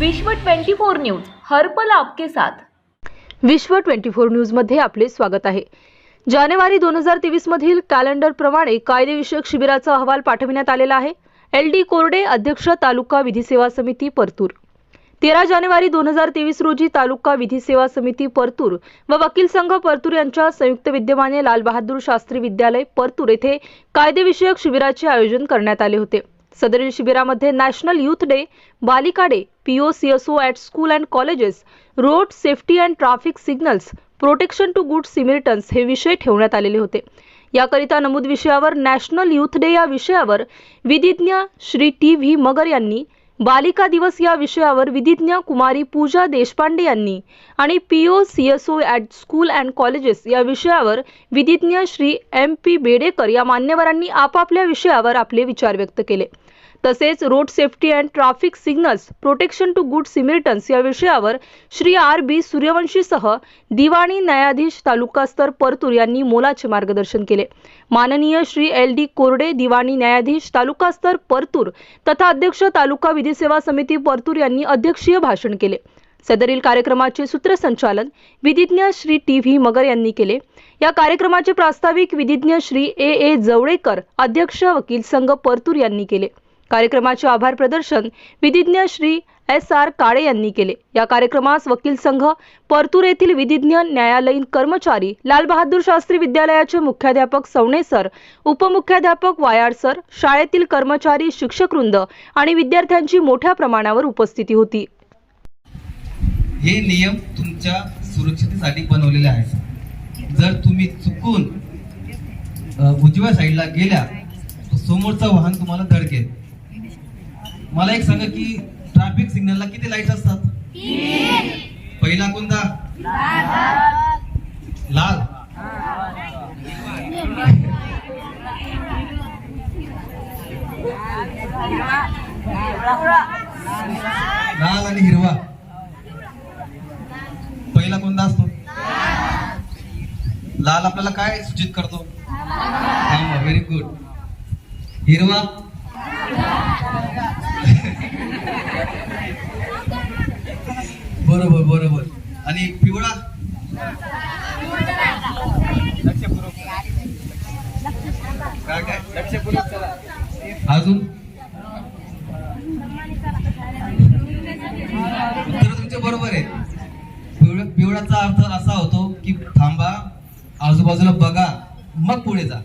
विश्व 24 न्यूज हर्पल आपके साथ. विश्व ट्वेंटी फोर न्यूजमध्ये आपले स्वागत आहे. जानेवारी दोन हजार तेवीस मधील कॅलेंडरप्रमाणे कायदेविषयक शिबिराचा अहवाल पाठविण्यात आलेला आहे. एल डी कोरडे अध्यक्ष तालुका विधी सेवा समिती परतूर. तेरा जानेवारी दोन हजार तेवीस रोजी तालुका विधी सेवा समिती परतूर व वकील संघ परतूर यांच्या संयुक्त विद्यमाने लालबहादूर शास्त्री विद्यालय परतूर येथे कायदेविषयक शिबिराचे आयोजन करण्यात आले होते. सदरील शिबिरामध्ये नॅशनल युथ डे बालिका day PO CSO at school and colleges road safety and traffic signals protection to good Samaritans हे विषय ठेवण्यात आलेले होते. याकरिता नमूद विषयावर नॅशनल युथ डे या विषयावर विधिज्ञ श्री टी व्ही मगर यांनी बालिका दिवस या विषयावर विधिज्ञ कुमारी पूजा देशपांडे यांनी आणि P O C S O at school and colleges या विषयावर विधिज्ञ श्री एम पी बेडेकर या मान्यवरांनी आपापल्या विषयावर आपले विचार व्यक्त केले. तसेच road safety and traffic signals protection to good Samaritans या विषयावर श्री आर बी सूर्यवंशीसह दिवाणी न्यायाधीश तालुकास्तर परतूर यांनी मोलाचे मार्गदर्शन केले. माननीय श्री एल डी कोरडे दिवाणी न्यायाधीश तालुकास्तर परतूर तथा अध्यक्ष तालुका विधी सेवा समिती परतूर यांनी अध्यक्षीय भाषण केले. सदरील कार्यक्रमाचे सूत्रसंचालन विधिज्ञ श्री टी व्ही मगर यांनी केले. या कार्यक्रमाचे प्रास्ताविक विधिज्ञ श्री ए ए जवळेकर अध्यक्ष वकील संघ परतूर यांनी केले. कार्यक्रमाचे आभार प्रदर्शन विधिज्ञ श्री एस आर काळे यांनी केले. या कार्यक्रमास वकील संघ परतूर येथील विधिज्ञ न्यायालयीन कर्मचारी लालबहादूर शास्त्री विद्यालयाचे मुख्याध्यापक सवणे सर उपमुख्याध्यापक वायाड सर शाळेतील कर्मचारी शिक्षकवृंद आणि विद्यार्थ्यांची मोठ्या प्रमाणावर उपस्थिती होती. हे नियम तुमच्या सुरक्षितेसाठी बनवलेले आहेत. जर तुम्ही चुकून उजव्या साईडला गेल्या तर वाहन तुम्हाला धडकेल. मला एक सांगा की ट्रॅफिक सिग्नलला किती लाइट असतात? पहिला कोणता? लाल. लाल आणि हिरवा. पहिला कोणता असतो? लाल आपल्याला काय सूचित करतो? व्हेरी गुड हिरवा. बरोबर बरोबर. आणि पिवळा? काय काय? अजून? उत्तर तुमचे बरोबर आहे. पिवळ पिवळाचा अर्थ असा होतो की थांबा आजूबाजूला बघा मग पुढे जा.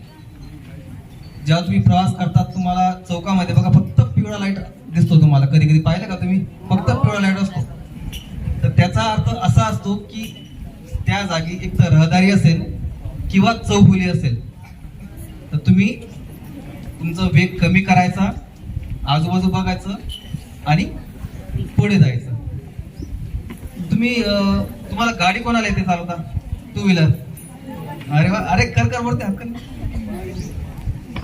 जेव्हा तुम्ही प्रवास करतात तुम्हाला चौकामध्ये बघा फक्त पिवळा लाइट दिसतो तुम्हाला. कधी कधी पाहिलं का तुम्ही? फक्त पिवळा लाइट असतो. तर त्याचा अर्थ असा असतो की त्या जागी एक तर रहदारी असेल किंवा चौफुली असेल. तर तुम्ही तुमचा वेग कमी करायचा आजूबाजू बघायचं आणि पुढे जायचं. तुम्ही तुम्हाला गाडी कोणाला येते चालवता? टू व्हीलर अरे वा अरे कर कर वरती हक्क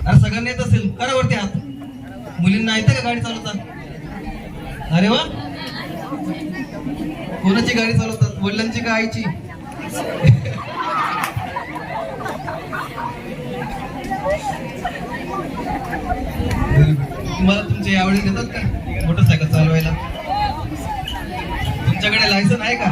अरे सगळ्यांना येत असेल. करा वरती हात. मुलींना येतं का गाडी चालवता अरे वा. कोणाची गाडी चालवतात? वडिलांची का आईची? तुम्हाला तुमचे यावेळी देतात का? मोटरसायकल चालवायला. तुमच्याकडे लायसन आहे का?